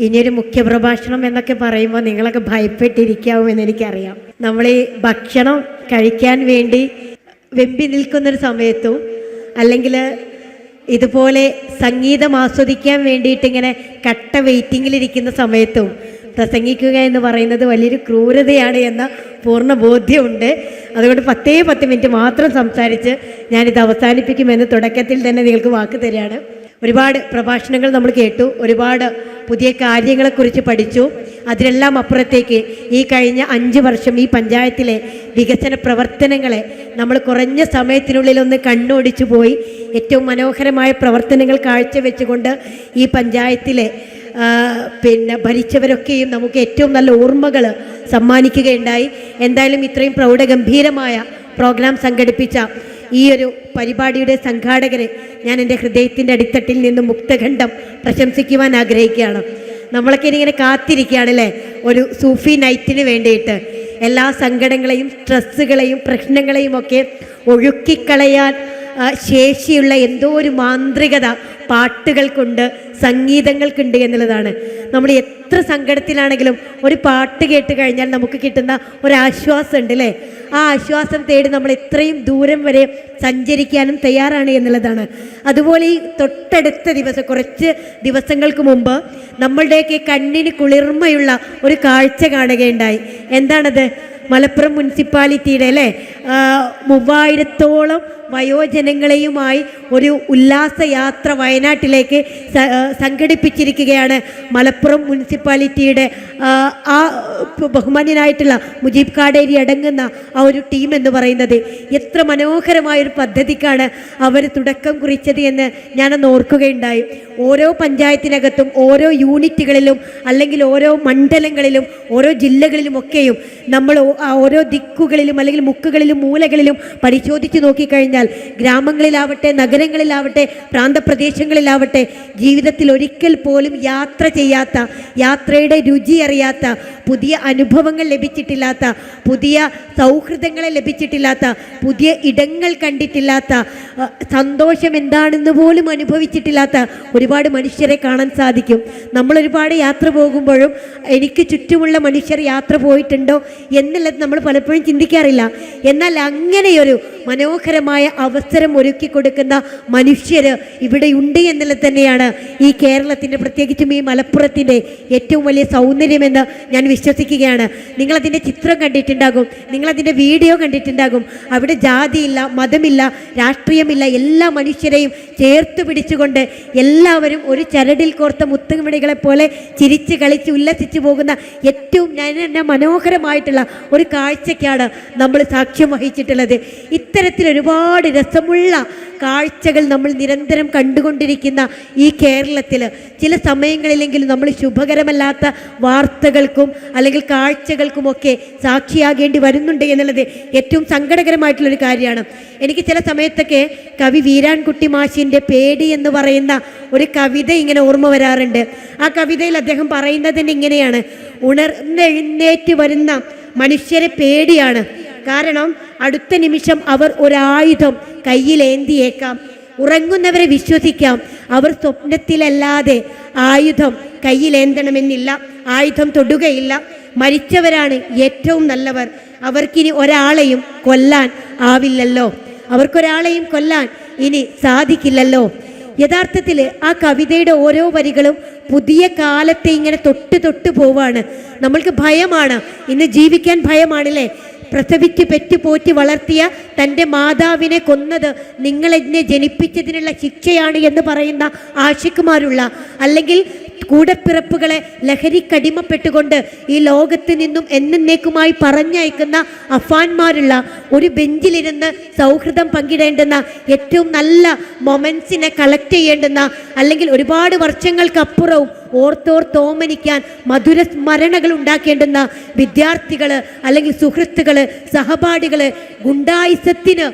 ഇനിയൊരു മുഖ്യപ്രഭാഷണം എന്നൊക്കെ പറയുമ്പോൾ നിങ്ങളൊക്കെ ഭയപ്പെട്ടിരിക്കാവുമെന്ന് എനിക്കറിയാം നമ്മൾ ഈ ഭക്ഷണം കഴിക്കാൻ വേണ്ടി വെമ്പി നിൽക്കുന്നൊരു സമയത്തും അല്ലെങ്കിൽ ഇതുപോലെ സംഗീതം ആസ്വദിക്കാൻ വേണ്ടിയിട്ട് ഇങ്ങനെ കട്ട വെയിറ്റിങ്ങിലിരിക്കുന്ന സമയത്തും പ്രസംഗിക്കുക എന്ന് പറയുന്നത് വലിയൊരു ക്രൂരതയാണ് എന്ന പൂർണ ബോധ്യമുണ്ട്. അതുകൊണ്ട് പത്തേ പത്ത് മിനിറ്റ് മാത്രം സംസാരിച്ച് ഞാനിത് അവസാനിപ്പിക്കുമെന്ന് തുടക്കത്തിൽ തന്നെ നിങ്ങൾക്ക് വാക്ക് തരികയാണ്. ഒരുപാട് പ്രഭാഷണങ്ങൾ നമ്മൾ കേട്ടു ഒരുപാട് പുതിയ കാര്യങ്ങളെക്കുറിച്ച് പഠിച്ചു. അതിനെല്ലാം അപ്പുറത്തേക്ക് ഈ കഴിഞ്ഞ അഞ്ച് വർഷം ഈ പഞ്ചായത്തിലെ വികസന പ്രവർത്തനങ്ങളെ നമ്മൾ കുറഞ്ഞ സമയത്തിനുള്ളിൽ ഒന്ന് കണ്ണോടിച്ചു പോയി. ഏറ്റവും മനോഹരമായ പ്രവർത്തനങ്ങൾ കാഴ്ചവെച്ചുകൊണ്ട് ഈ പഞ്ചായത്തിലെ പിന്നെ ഭരിച്ചവരൊക്കെയും നമുക്ക് ഏറ്റവും നല്ല ഓർമ്മകൾ സമ്മാനിക്കുകയുണ്ടായി. എന്തായാലും ഇത്രയും പ്രൗഢഗംഭീരമായ പ്രോഗ്രാം സംഘടിപ്പിച്ച ഈ ഒരു പരിപാടിയുടെ സംഘാടകരെ ഞാൻ എന്റെ ഹൃദയത്തിന്റെ അടിത്തട്ടിൽ നിന്ന് മുക്തഖണ്ഡം പ്രശംസിക്കുവാൻ ആഗ്രഹിക്കുകയാണ്. നമ്മളൊക്കെ ഇനിങ്ങനെ കാത്തിരിക്കുകയാണ് അല്ലേ? ഒരു സൂഫി നൈറ്റിന് വേണ്ടിയിട്ട് എല്ലാ സങ്കടങ്ങളെയും സ്ട്രെസ്സുകളെയും പ്രശ്നങ്ങളെയും ഒക്കെ ഒഴുക്കിക്കളയാൻ ശേഷിയുള്ള എന്തോ ഒരു മാന്ത്രികത പാട്ടുകൾക്കുണ്ട് സംഗീതങ്ങൾക്കുണ്ട് എന്നുള്ളതാണ്. നമ്മൾ എത്ര സങ്കടത്തിലാണെങ്കിലും ഒരു പാട്ട് കേട്ട് കഴിഞ്ഞാൽ നമുക്ക് കിട്ടുന്ന ഒരാശ്വാസം ഉണ്ട് അല്ലേ? ആ ആശ്വാസം തേടി നമ്മൾ ഇത്രയും ദൂരം വരെ സഞ്ചരിക്കാനും തയ്യാറാണ് എന്നുള്ളതാണ്. അതുപോലെ ഈ തൊട്ടടുത്ത ദിവസം കുറച്ച് ദിവസങ്ങൾക്ക് മുമ്പ് നമ്മളുടെയൊക്കെ കണ്ണിന് കുളിർമയുള്ള ഒരു കാഴ്ച കാണുകയുണ്ടായി. എന്താണത്? മലപ്പുറം മുനിസിപ്പാലിറ്റിയുടെ അല്ലേ? മൂവായിരത്തോളം വയോജനങ്ങളെയുമായി ഒരു ഉല്ലാസയാത്ര വയനാട്ടിലേക്ക് സംഘടിപ്പിച്ചിരിക്കുകയാണ്. മലപ്പുറം മുനിസിപ്പാലിറ്റിയുടെ ആ, ബഹുമാന്യനായിട്ടുള്ള മുജീബ് കാടേരി അടങ്ങുന്ന ആ ഒരു ടീം എന്ന് പറയുന്നത്. എത്ര മനോഹരമായൊരു പദ്ധതിക്കാണ് അവർ തുടക്കം കുറിച്ചത് എന്ന് ഞാനൊന്ന് ഓർക്കുകയുണ്ടായി. ഓരോ പഞ്ചായത്തിനകത്തും ഓരോ യൂണിറ്റുകളിലും അല്ലെങ്കിൽ ഓരോ മണ്ഡലങ്ങളിലും ഓരോ ജില്ലകളിലുമൊക്കെയും നമ്മൾ ഓരോ ദിക്കുകളിലും അല്ലെങ്കിൽ മുക്കുകളിലും മൂലകളിലും പരിശോധിച്ച് നോക്കിക്കഴിഞ്ഞാൽ ഗ്രാമങ്ങളിലാവട്ടെ നഗരങ്ങളിലാവട്ടെ പ്രാന്തപ്രദേശങ്ങളിലാവട്ടെ ജീവിതത്തിൽ ഒരിക്കൽ പോലും യാത്ര ചെയ്യാത്ത യാത്രയുടെ രുചി അറിയാത്ത പുതിയ അനുഭവങ്ങൾ ലഭിച്ചിട്ടില്ലാത്ത പുതിയ സൗഹൃദങ്ങളെ ലഭിച്ചിട്ടില്ലാത്ത പുതിയ ഇടങ്ങൾ കണ്ടിട്ടില്ലാത്ത സന്തോഷം എന്താണെന്ന് പോലും അനുഭവിച്ചിട്ടില്ലാത്ത ഒരുപാട് മനുഷ്യരെ കാണാൻ സാധിക്കും. നമ്മൾ ഒരുപാട് യാത്ര പോകുമ്പോഴും എനിക്ക് ചുറ്റുമുള്ള മനുഷ്യർ യാത്ര പോയിട്ടുണ്ടോ എന്നുള്ളത് നമ്മൾ പലപ്പോഴും ചിന്തിക്കാറില്ല. എന്നാൽ അങ്ങനെയൊരു മനോഹരമായ അവസരം ഒരുക്കി കൊടുക്കുന്ന മനുഷ്യർ ഇവിടെ ഉണ്ട് എന്നുള്ളത് തന്നെയാണ് ഈ കേരളത്തിന്റെ പ്രത്യേകിച്ചും ഈ മലപ്പുറത്തിന്റെ ഏറ്റവും വലിയ സൗന്ദര്യമെന്ന് ഞാൻ വിശ്വസിക്കുകയാണ്. നിങ്ങളതിന്റെ ചിത്രം കണ്ടിട്ടുണ്ടാകും നിങ്ങളതിന്റെ വീഡിയോ കണ്ടിട്ടുണ്ടാകും. അവിടെ ജാതിയില്ല മതമില്ല രാഷ്ട്രീയമില്ല എല്ലാ മനുഷ്യരെയും ചേർത്ത് പിടിച്ചുകൊണ്ട് എല്ലാവരും ഒരു ചരടിൽ കോർത്ത മുത്തുമണികളെ പോലെ ചിരിച്ച് കളിച്ച് ഉല്ലസിച്ച് പോകുന്ന ഏറ്റവും ഞാൻ മനോഹരമായിട്ടുള്ള ഒരു കാഴ്ചയ്ക്കാണ് നമ്മൾ സാക്ഷ്യം വഹിച്ചിട്ടുള്ളത്. ഇത്തരത്തിൽ ഒരുപാട് രസമുള്ള കാഴ്ചകൾ നമ്മൾ നിരന്തരം കണ്ടുകൊണ്ടിരിക്കുന്ന ഈ കേരളത്തിൽ ചില സമയങ്ങളിലെങ്കിലും നമ്മൾ ശുഭകരമല്ലാത്ത വാർത്തകൾക്കും അല്ലെങ്കിൽ കാഴ്ചകൾക്കുമൊക്കെ സാക്ഷിയാകേണ്ടി വരുന്നുണ്ട് എന്നുള്ളത് ഏറ്റവും സങ്കടകരമായിട്ടുള്ളൊരു കാര്യമാണ്. എനിക്ക് ചില സമയത്തൊക്കെ കവി വീരാൻകുട്ടി മാഷിന്റെ പേടി എന്ന് പറയുന്ന ഒരു കവിത ഇങ്ങനെ ഓർമ്മ വരാറുണ്ട്. ആ കവിതയിൽ അദ്ദേഹം പറയുന്നത് തന്നെ ഇങ്ങനെയാണ്. ഉണർന്നെഴുന്നേറ്റ് വരുന്ന മനുഷ്യരെ പേടിയാണ്. കാരണം അടുത്ത നിമിഷം അവർ ഒരായുധം കയ്യിലേന്തിയേക്കാം. ഉറങ്ങുന്നവരെ വിശ്വസിക്കാം. അവർ സ്വപ്നത്തിലല്ലാതെ ആയുധം കയ്യിലേന്തണമെന്നില്ല ആയുധം തൊടുകയില്ല. മരിച്ചവരാണ് ഏറ്റവും നല്ലവർ. അവർക്കിനി ഒരാളെയും കൊല്ലാൻ ആവില്ലല്ലോ. അവർക്കൊരാളെയും കൊല്ലാൻ ഇനി സാധിക്കില്ലല്ലോ. യഥാർത്ഥത്തിൽ ആ കവിതയുടെ ഓരോ വരികളും പുതിയ കാലത്തെ ഇങ്ങനെ തൊട്ട് തൊട്ട് പോവാണ്. നമ്മൾക്ക് ഭയമാണ്. ഇന്ന് ജീവിക്കാൻ ഭയമാണല്ലേ? പ്രസവിച്ച് പെറ്റുപോറ്റി വളർത്തിയ തന്റെ മാതാവിനെ കൊന്നത് നിങ്ങളെന്നെ ജനിപ്പിച്ചതിനുള്ള ശിക്ഷയാണ് എന്ന് പറയുന്ന ആഷിക്കുമാരുള്ള അല്ലെങ്കിൽ കൂടപ്പിറപ്പുകളെ ലഹരിക്കടിമപ്പെട്ടുകൊണ്ട് ഈ ലോകത്ത് നിന്നും എന്നേക്കുമായി പറഞ്ഞയക്കുന്ന അഫാൻമാരുള്ള ഒരു ബെഞ്ചിലിരുന്ന് സൗഹൃദം പങ്കിടേണ്ടുന്ന ഏറ്റവും നല്ല മൊമെൻസിനെ കളക്ട് ചെയ്യേണ്ടുന്ന അല്ലെങ്കിൽ ഒരുപാട് വർഷങ്ങൾക്കപ്പുറവും ഓർത്തോർത്തോമനിക്കാൻ മധുര സ്മരണകൾ ഉണ്ടാക്കേണ്ടുന്ന വിദ്യാർത്ഥികൾ അല്ലെങ്കിൽ സുഹൃത്തുക്കൾ സഹപാഠികൾ ഗുണ്ടായിസത്തിന്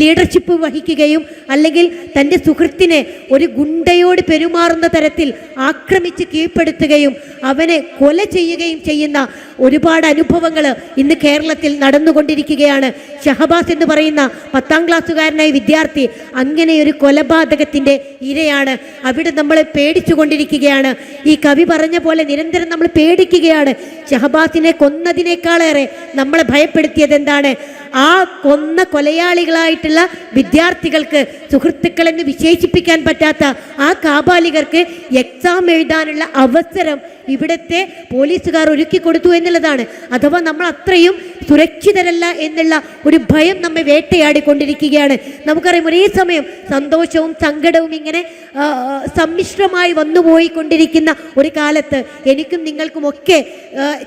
ലീഡർഷിപ്പ് വഹിക്കുകയും അല്ലെങ്കിൽ തന്റെ സുഹൃത്തിനെ ഒരു ഗുണ്ടയോട് പെരുമാറുന്ന തരത്തിൽ ആക്രമിച്ച് കീഴ്പ്പെടുത്തുകയും അവനെ കൊല ചെയ്യുകയും ചെയ്യുന്ന ഒരുപാട് അനുഭവങ്ങൾ ഇന്ന് കേരളത്തിൽ നടന്നുകൊണ്ടിരിക്കുകയാണ്. ഷഹബാസ് എന്ന് പറയുന്ന പത്താം ക്ലാസ്സുകാരനായ വിദ്യാർത്ഥി അങ്ങനെ ഒരു കൊലപാതകത്തിന്റെ ഇരയാണ് അവിടെ നമ്മൾ പേടിച്ചുകൊണ്ടിരിക്കുകയാണ്. ഈ കവി പറഞ്ഞ പോലെ നിരന്തരം നമ്മൾ പേടിക്കുകയാണ്. ഷഹബാസിനെ കൊന്നതിനേക്കാളേറെ നമ്മളെ ഭയപ്പെടുത്തിയത് എന്താണ്? ആ കൊന്ന കൊലയാളികളായിട്ടുള്ള വിദ്യാർത്ഥികൾക്ക് സുഹൃത്തുക്കളെന്ന് വിശേഷിപ്പിക്കാൻ പറ്റാത്ത ആ കാബാലികർക്ക് എക്സാം എഴുതാനുള്ള അവസരം ഇവിടുത്തെ പോലീസുകാർ ഒരുക്കി കൊടുത്തു എന്നുള്ളതാണ്. അഥവാ നമ്മൾ അത്രയും സുരക്ഷിതരല്ല എന്നുള്ള ഒരു ഭയം നമ്മെ വേട്ടയാടിക്കൊണ്ടിരിക്കുകയാണ്. നമുക്കറിയാം ഒരേ സമയം സന്തോഷവും സങ്കടവും ഇങ്ങനെ സമ്മിശ്രമായി വന്നുപോയിക്കൊണ്ടിരിക്കുന്ന ഒരു കാലത്ത് എനിക്കും നിങ്ങൾക്കുമൊക്കെ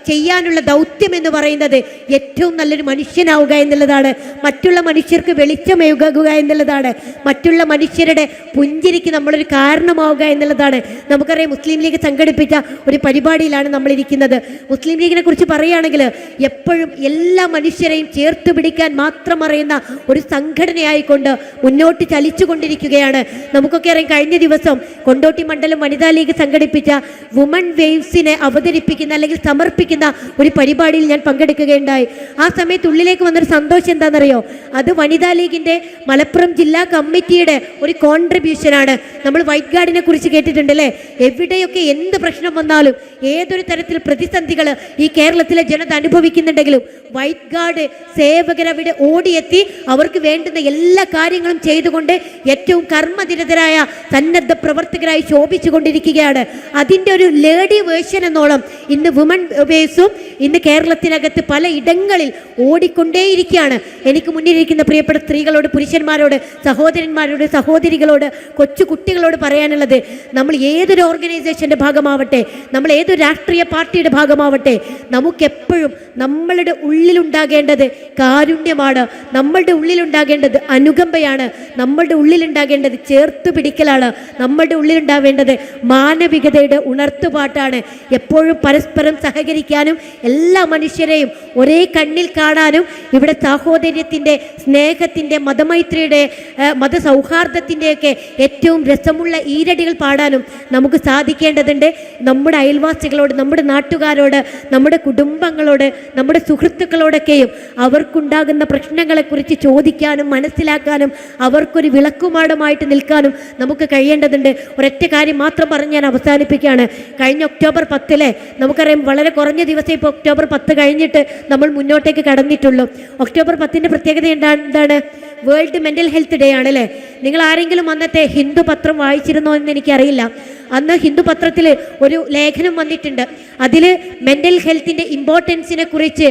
ചെയ്യാനുള്ള ദൗത്യം എന്ന് പറയുന്നത് ഏറ്റവും നല്ലൊരു മനുഷ്യനാവുക എന്നുള്ളതാണ്. മറ്റുള്ള മനുഷ്യർക്ക് വെളിച്ചമേകുക എന്നുള്ളതാണ്. മറ്റുള്ള മനുഷ്യരുടെ പുഞ്ചിരിക്ക് നമ്മളൊരു കാരണമാവുക എന്നുള്ളതാണ്. നമുക്കറിയാം മുസ്ലിം ലീഗ് സംഘടിപ്പിച്ച ഒരു പരിപാടിയിലാണ് നമ്മളിരിക്കുന്നത്. മുസ്ലിം ലീഗിനെ കുറിച്ച് പറയുകയാണെങ്കിൽ എപ്പോഴും എല്ലാ മനുഷ്യരെയും ചേർത്ത് പിടിക്കാൻ മാത്രം അറിയുന്ന ഒരു സംഘടനയായിക്കൊണ്ട് മുന്നോട്ട് ചലിച്ചുകൊണ്ടിരിക്കുകയാണ്. നമുക്കൊക്കെ അറിയാം കഴിഞ്ഞ ദിവസം കൊണ്ടോട്ടി മണ്ഡലം വനിതാ ലീഗ് സംഘടിപ്പിച്ച വുമൺ വേവ്സിനെ അവതരിപ്പിക്കുന്ന അല്ലെങ്കിൽ സമർപ്പിക്കുന്ന ഒരു പരിപാടിയിൽ ഞാൻ പങ്കെടുക്കുകയുണ്ടായി. ആ സമയത്ത് ഉള്ളിലേക്ക് വന്നൊരു സന്തോഷം എന്താണെന്നറിയോ? അത് വനിതാ ലീഗിന്റെ മലപ്പുറം ജില്ലാ കമ്മിറ്റിയുടെ ഒരു കോൺട്രിബ്യൂഷനാണ് നമ്മൾ വൈറ്റ് ഗാർഡിനെ കുറിച്ച് കേട്ടിട്ടുണ്ട് അല്ലേ എവിടെയൊക്കെ എന്ത് പ്രശ്നം വന്നാലും ഏതൊരു തരത്തിൽ പ്രതിസന്ധികൾ ഈ കേരളത്തിലെ ജനത അനുഭവിക്കുന്നുണ്ടെങ്കിലും വൈറ്റ് ഗാർഡ് സേവകരവിടെ ഓടിയെത്തി അവർക്ക് വേണ്ടുന്ന എല്ലാ കാര്യങ്ങളും ചെയ്തുകൊണ്ട് ഏറ്റവും കർമ്മനിരതരായ സന്നദ്ധ പ്രവർത്തകരായി ശോഭിച്ചു കൊണ്ടിരിക്കുകയാണ് അതിന്റെ ഒരു ലേഡി വേർഷൻ എന്നോളം ഇന്ന് വുമൺ വേസും ഇന്ന് കേരളത്തിനകത്ത് പല ഇടങ്ങളിൽ ഓടിക്കൊണ്ടേയിരിക്കുകയാണ് എനിക്ക് മുന്നിലിരിക്കുന്ന പ്രിയപ്പെട്ട സ്ത്രീകളോട് പുരുഷന്മാരോട് സഹോദരന്മാരോട് സഹോദരികളോട് കൊച്ചു കുട്ടികളോട് പറയാനുള്ളത് നമ്മൾ ഏതൊരു ഓർഗനൈസേഷന്റെ ഭാഗമാവട്ടെ നമ്മൾ ഏതൊരു രാഷ്ട്രീയ പാർട്ടിയുടെ ഭാഗമാവട്ടെ നമുക്കെപ്പോഴും നമ്മളുടെ ഉള്ളിലുണ്ടാകേണ്ടത് കാരുണ്യമാണ്. നമ്മളുടെ ഉള്ളിലുണ്ടാകേണ്ടത് അനുകമ്പയാണ്. നമ്മളുടെ ഉള്ളിലുണ്ടാകേണ്ടത് ചേർത്ത് പിടിക്കലാണ് നമ്മളുടെ ഉള്ളിലുണ്ടാവേണ്ടത് മാനവികതയുടെ ഉണർത്തുപാട്ടാണ്. എപ്പോഴും പരസ്പരം സഹകരിക്കാനും എല്ലാ മനുഷ്യരെയും ഒരേ കണ്ണിൽ കാണാനും ഇവിടെ സാഹോദര്യത്തിന്റെ സ്നേഹത്തിന്റെ മതമൈത്രിയുടെ മതസൗഹാർദ്ദത്തിന്റെയൊക്കെ ഏറ്റവും രസമുള്ള ഈരടികൾ പാടാനും നമുക്ക് സാധിക്കേണ്ടതുണ്ട്. നമ്മുടെ അയൽവാസികളോട് നമ്മുടെ നാട്ടുകാരോട് നമ്മുടെ കുടുംബങ്ങളോട് നമ്മുടെ സുഹൃത്തുക്കളോടൊക്കെയും അവർക്കുണ്ടാകുന്ന പ്രശ്നങ്ങളെക്കുറിച്ച് ചോദിക്കാനും മനസ്സിലാക്കാനും അവർക്കൊരു വിളക്കുമാടമായിട്ട് നിൽക്കാനും നമുക്ക് കഴിയേണ്ടതുണ്ട്. ഒരൊറ്റ കാര്യം മാത്രം പറഞ്ഞ് ഞാൻ അവസാനിപ്പിക്കുകയാണ്. കഴിഞ്ഞ ഒക്ടോബർ പത്തിലെ നമുക്കറിയാം വളരെ കുറഞ്ഞ ദിവസം ഇപ്പോൾ ഒക്ടോബർ പത്ത് കഴിഞ്ഞിട്ട് നമ്മൾ മുന്നോട്ടേക്ക് കടന്നിട്ടുള്ളൂ. ഒക്ടോബർ പത്തിന്റെ പ്രത്യേകത എന്താണ്? എന്താണ്? വേൾഡ് മെന്റൽ ഹെൽത്ത് ഡേ ആണ് അല്ലേ നിങ്ങൾ ആരെങ്കിലും അന്നത്തെ ഹിന്ദു പത്രം വായിച്ചിരുന്നോ എന്ന് എനിക്കറിയില്ല. അന്ന് ഹിന്ദു പത്രത്തിൽ ഒരു ലേഖനം വന്നിട്ടുണ്ട്. അതിൽ മെന്റൽ ഹെൽത്തിന്റെ ഇമ്പോർട്ടൻസിനെ കുറിച്ച്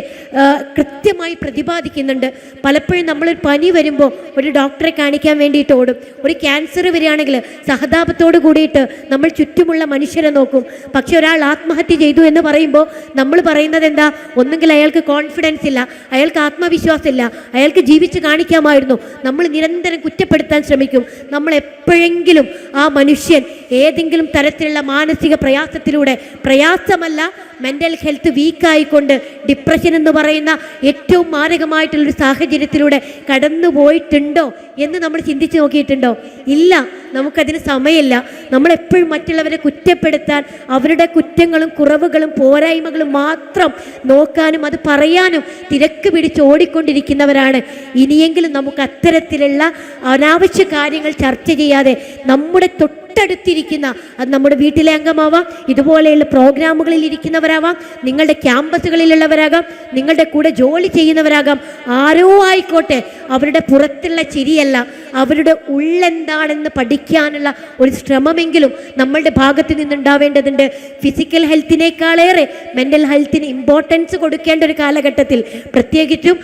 കൃത്യമായി പ്രതിപാദിക്കുന്നുണ്ട്. പലപ്പോഴും നമ്മൾ പനി വരുമ്പോൾ ഒരു ഡോക്ടറെ കാണിക്കാൻ വേണ്ടിയിട്ട് ഓടും. ഒരു ക്യാൻസർ വരികയാണെങ്കിൽ സഹതാപത്തോട് കൂടിയിട്ട് നമ്മൾ ചുറ്റുമുള്ള മനുഷ്യരെ നോക്കും. പക്ഷെ ഒരാൾ ആത്മഹത്യ ചെയ്തു എന്ന് പറയുമ്പോൾ നമ്മൾ പറയുന്നത് എന്താ? ഒന്നുകിൽ അയാൾക്ക് കോൺഫിഡൻസ് ഇല്ല അയാൾക്ക് ആത്മവിശ്വാസം ഇല്ല അയാൾക്ക് ജീവിച്ച് കാണിക്കാമായിരുന്നു. നമ്മൾ നിരന്തരം കുറ്റപ്പെടുത്താൻ ശ്രമിക്കും. നമ്മൾ എപ്പോഴെങ്കിലും ആ മനുഷ്യൻ ഏതെങ്കിലും തരത്തിലുള്ള മാനസിക പ്രയാസത്തിലൂടെ പ്രയാസമല്ല മെന്റൽ ഹെൽത്ത് വീക്കായിക്കൊണ്ട് ഡിപ്രഷൻ എന്ന് പറയുന്ന ഏറ്റവും മാരകമായിട്ടുള്ളൊരു സാഹചര്യത്തിലൂടെ കടന്നു പോയിട്ടുണ്ടോ എന്ന് നമ്മൾ ചിന്തിച്ച് നോക്കിയിട്ടുണ്ടോ? ഇല്ല നമുക്കതിന് സമയമില്ല. നമ്മളെപ്പോഴും മറ്റുള്ളവരെ കുറ്റപ്പെടുത്താൻ അവരുടെ കുറ്റങ്ങളും കുറവുകളും പോരായ്മകളും മാത്രം നോക്കാനും അത് പറയാനും തിരക്ക് പിടിച്ച് ഓടിക്കൊണ്ടിരിക്കുന്നവരാണ്. ഇനിയെങ്കിലും നമുക്ക് അത്തരത്തിലുള്ള അനാവശ്യ കാര്യങ്ങൾ ചർച്ച ചെയ്യാതെ നമ്മുടെ തൊട്ടടുത്തിരിക്കുന്ന അത് നമ്മുടെ വീട്ടിലെ അംഗമാവാം ഇതുപോലെയുള്ള പ്രോഗ്രാമുകളിൽ ഇരിക്കുന്നവരാവാം നിങ്ങളുടെ ക്യാമ്പസുകളിലുള്ളവരാകാം നിങ്ങളുടെ കൂടെ ജോലി ചെയ്യുന്നവരാകാം ആരോ ആയിക്കോട്ടെ അവരുടെ പുറത്തുള്ള ചിരിയല്ല അവരുടെ ഉള്ളെന്താണെന്ന് പഠിക്കാനുള്ള ഒരു ശ്രമമെങ്കിലും നമ്മളുടെ ഭാഗത്ത് നിന്നുണ്ടാവേണ്ടതുണ്ട്. ഫിസിക്കൽ ഹെൽത്തിനേക്കാളേറെ മെന്റൽ ഹെൽത്തിന് ഇമ്പോർട്ടൻസ് കൊടുക്കേണ്ട ഒരു കാലഘട്ടത്തിൽ പ്രത്യേകിച്ചും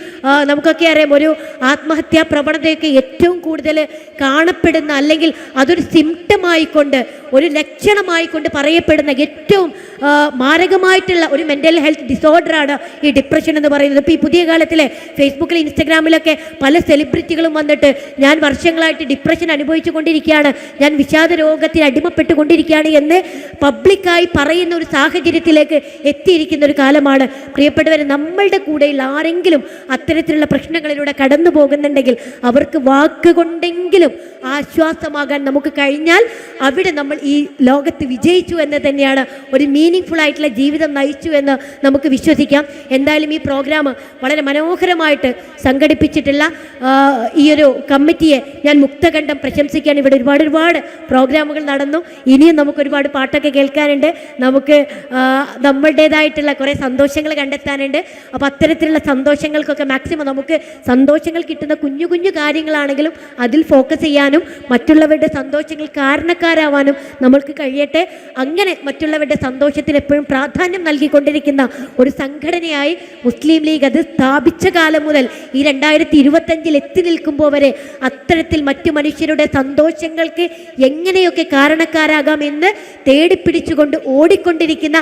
നമുക്കൊക്കെ അറിയാം ഒരു ആത്മഹത്യാ പ്രവണതയൊക്കെ ഏറ്റവും കൂടുതൽ കാണപ്പെടുന്ന അല്ലെങ്കിൽ അതൊരു സിംറ്റമായി ലക്ഷണമായിക്കൊണ്ട് ഒരു ലക്ഷണമായിക്കൊണ്ട് പറയപ്പെടുന്ന ഏറ്റവും മാരകമായിട്ടുള്ള ഒരു മെന്റൽ ഹെൽത്ത് ഡിസോർഡറാണ് ഈ ഡിപ്രഷൻ എന്ന് പറയുന്നത്. ഇപ്പോൾ ഈ പുതിയ കാലത്തിലെ ഫേസ്ബുക്കിൽ ഇൻസ്റ്റഗ്രാമിലൊക്കെ പല സെലിബ്രിറ്റികളും വന്നിട്ട് ഞാൻ വർഷങ്ങളായിട്ട് ഡിപ്രഷൻ അനുഭവിച്ചു കൊണ്ടിരിക്കുകയാണ് ഞാൻ വിഷാദ രോഗത്തിന് അടിമപ്പെട്ടുകൊണ്ടിരിക്കുകയാണ് എന്ന് പബ്ലിക്കായി പറയുന്ന ഒരു സാഹചര്യത്തിലേക്ക് എത്തിയിരിക്കുന്ന ഒരു കാലമാണ്. പ്രിയപ്പെട്ടവർ നമ്മളുടെ കൂടെയുള്ള ആരെങ്കിലും അത്തരത്തിലുള്ള പ്രശ്നങ്ങളിലൂടെ കടന്നു പോകുന്നുണ്ടെങ്കിൽ അവർക്ക് വാക്കുകൊണ്ടെങ്കിലും ആശ്വാസമാകാൻ നമുക്ക് കഴിഞ്ഞാൽ അവിടെ നമ്മൾ ഈ ലോകത്ത് വിജയിച്ചു എന്ന് തന്നെയാണ് ഒരു മീനിങ് ഫുൾ ആയിട്ടുള്ള ജീവിതം നയിച്ചു എന്ന് നമുക്ക് വിശ്വസിക്കാം. എന്തായാലും ഈ പ്രോഗ്രാം വളരെ മനോഹരമായിട്ട് സംഘടിപ്പിച്ചിട്ടുള്ള ഈ ഒരു കമ്മിറ്റിയെ ഞാൻ മുക്തകണ്ഠം പ്രശംസിക്കാൻ ഇവിടെ ഒരുപാട് ഒരുപാട് പ്രോഗ്രാമുകൾ നടന്നു. ഇനിയും നമുക്ക് ഒരുപാട് പാട്ടൊക്കെ കേൾക്കാനുണ്ട്. നമുക്ക് നമ്മളുടേതായിട്ടുള്ള കുറേ സന്തോഷങ്ങൾ കണ്ടെത്താനുണ്ട്. അപ്പോൾ അത്തരത്തിലുള്ള സന്തോഷങ്ങൾക്കൊക്കെ മാക്സിമം നമുക്ക് സന്തോഷങ്ങൾ കിട്ടുന്ന കുഞ്ഞു കുഞ്ഞു കാര്യങ്ങളാണെങ്കിലും അതിൽ ഫോക്കസ് ചെയ്യാനും മറ്റുള്ളവരുടെ സന്തോഷങ്ങൾ കാരണക്കാരാവാനും നമ്മൾക്ക് കഴിയട്ടെ. അങ്ങനെ മറ്റുള്ളവരുടെ സന്തോഷത്തിന് എപ്പോഴും പ്രാധാന്യം നൽകിക്കൊണ്ടിരിക്കുന്ന ഒരു സംഘടനയായി മുസ്ലിം ലീഗ് അത് സ്ഥാപിച്ച കാലം മുതൽ ഈ രണ്ടായിരത്തി ഇരുപത്തഞ്ചിൽ എത്തി നിൽക്കുമ്പോൾ വരെ അത്തരത്തിൽ മറ്റു മനുഷ്യരുടെ സന്തോഷങ്ങൾക്ക് എങ്ങനെയൊക്കെ കാരണക്കാരാകാം എന്ന് തേടിപ്പിടിച്ചുകൊണ്ട് ഓടിക്കൊണ്ടിരിക്കുന്ന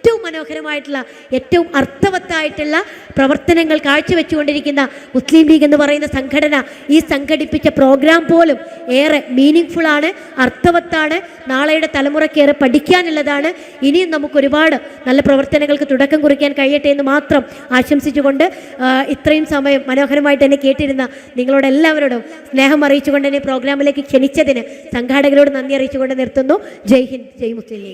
ഏറ്റവും മനോഹരമായിട്ടുള്ള ഏറ്റവും അർത്ഥവത്തായിട്ടുള്ള പ്രവർത്തനങ്ങൾ കാഴ്ചവെച്ചുകൊണ്ടിരിക്കുന്ന മുസ്ലിം ലീഗ് എന്ന് പറയുന്ന സംഘടന ഈ സംഘടിപ്പിച്ച പ്രോഗ്രാം പോലും ഏറെ മീനിങ് ഫുള്ളാണ് അർത്ഥവത്താണ് നാളെയുടെ തലമുറയ്ക്ക് ഏറെ പഠിക്കാനുള്ളതാണ്. ഇനിയും നമുക്ക് ഒരുപാട് നല്ല പ്രവർത്തനങ്ങൾക്ക് തുടക്കം കുറിക്കാൻ കഴിയട്ടെ എന്ന് മാത്രം ആശംസിച്ചുകൊണ്ട് ഇത്രയും സമയം മനോഹരമായിട്ട് എന്നെ കേട്ടിരുന്ന നിങ്ങളോട് എല്ലാവരോടും സ്നേഹം അറിയിച്ചുകൊണ്ട് എന്നെ പ്രോഗ്രാമിലേക്ക് ക്ഷണിച്ചതിന് സംഘാടകരോട് നന്ദി അറിയിച്ചുകൊണ്ട് നിർത്തുന്നു. Jai Hind Jai Muslim League.